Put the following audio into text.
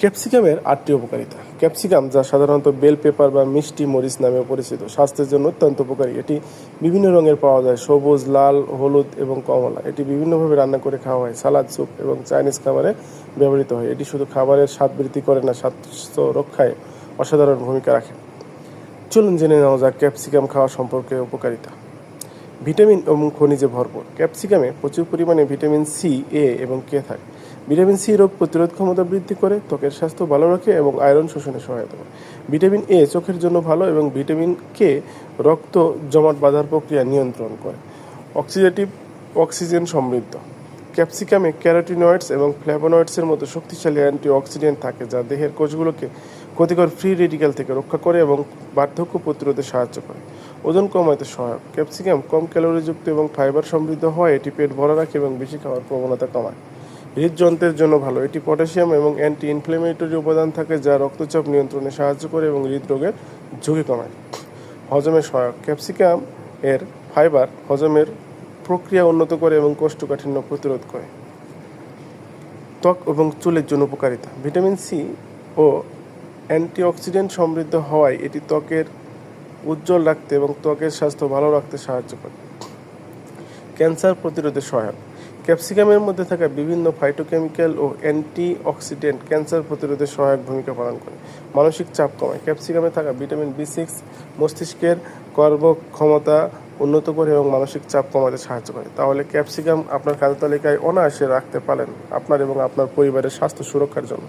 ক্যাপসিকামের আটটি উপকারিতা। ক্যাপসিকাম যা সাধারণত বেল পেপার বা মিষ্টি মরিচ নামেও পরিচিত। স্বাস্থ্যের জন্য অত্যন্ত উপকারী। এটি বিভিন্ন রঙের পাওয়া যায়। সবুজ, লাল, হলুদ এবং কমলা। এটি বিভিন্নভাবে রান্না করে খাওয়া হয়। সালাদ, স্যুপ এবং চাইনিজ খাবারে ব্যবহৃত হয়। এটি শুধু খাবারের স্বাদ বৃদ্ধি করে না, স্বাস্থ্য রক্ষায় অসাধারণ ভূমিকা রাখে। চলুন জেনে নেওয়া যাক ক্যাপসিকাম খাওয়া সম্পর্কে উপকারিতা। ভিটামিন এবং খনিজে ভরপুর। ক্যাপসিকামে প্রচুর পরিমাণে ভিটামিন সি, এ এবং কে থাকে। ভিটামিন সি রোগ প্রতিরোধ ক্ষমতা বৃদ্ধি করে, ত্বকের স্বাস্থ্য ভালো রাখে এবং আয়রন শোষণে সহায়তা করে। ভিটামিন এ চোখের জন্য ভালো এবং ভিটামিন কে রক্ত জমাট বাঁধার প্রক্রিয়া নিয়ন্ত্রণ করে। অক্সিডেটিভ অক্সিজেন সমৃদ্ধ। ক্যাপসিকামে ক্যারোটিনয়েডস এবং ফ্ল্যাভোনয়েডসের মতো শক্তিশালী অ্যান্টিঅক্সিডেন্ট থাকে যা দেহের কোষগুলোকে ক্ষতিকর ফ্রি রেডিক্যাল থেকে রক্ষা করে এবং বার্ধক্য প্রতিরোধে সাহায্য করে। ওজন কমাতে সহায়ক। ক্যাপসিকাম কম ক্যালোরিযুক্ত এবং ফাইবার সমৃদ্ধ হয় এটি পেট ভরা রাখে এবং বেশি খাওয়ার প্রবণতা কমায়। হৃদযন্ত্রের জন্য ভালো। এটি পটাশিয়াম এবং অ্যান্টি ইনফ্লেমেটরি উপাদান থাকে যা রক্তচাপ নিয়ন্ত্রণে সাহায্য করে এবং হৃদরোগের ঝুঁকি কমায়। হজমের সহায়ক। ক্যাপসিকাম এর ফাইবার হজমের প্রক্রিয়া উন্নত করে এবং কোষ্ঠকাঠিন্য প্রতিরোধ করে। ত্বক এবং চুলের জন্য উপকারিতা। ভিটামিন সি ও অ্যান্টিঅক্সিডেন্ট সমৃদ্ধ হওয়ায় এটি ত্বকের উজ্জ্বল রাখতে এবং ত্বকের স্বাস্থ্য ভালো রাখতে সাহায্য করে। ক্যান্সার প্রতিরোধে সহায়ক। ক্যাপসিকামের মধ্যে থাকা বিভিন্ন ফাইটোকেমিক্যাল ও অ্যান্টি অক্সিডেন্ট ক্যান্সার প্রতিরোধে সহায়ক ভূমিকা পালন করে। মানসিক চাপ কমায়। ক্যাপসিকামে থাকা ভিটামিন বি সিক্স মস্তিষ্কের কর্মক্ষমতা উন্নত করে এবং মানসিক চাপ কমাতে সাহায্য করে। তাহলে ক্যাপসিকাম আপনার খাদ্য তালিকায় অনায়াসে রাখতে পারেন আপনার এবং আপনার পরিবারের স্বাস্থ্য সুরক্ষার জন্য।